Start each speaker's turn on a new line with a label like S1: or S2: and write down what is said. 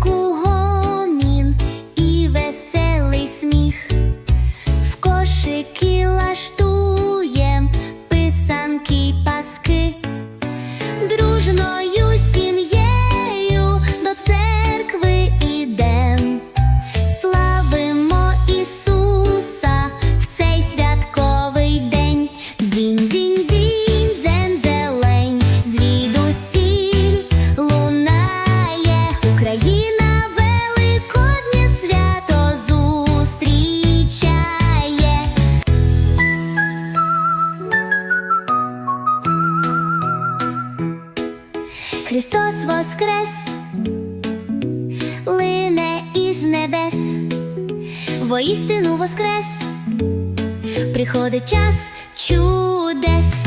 S1: cool. Христос воскрес, лине із небес, воістину воскрес, приходить час чудес.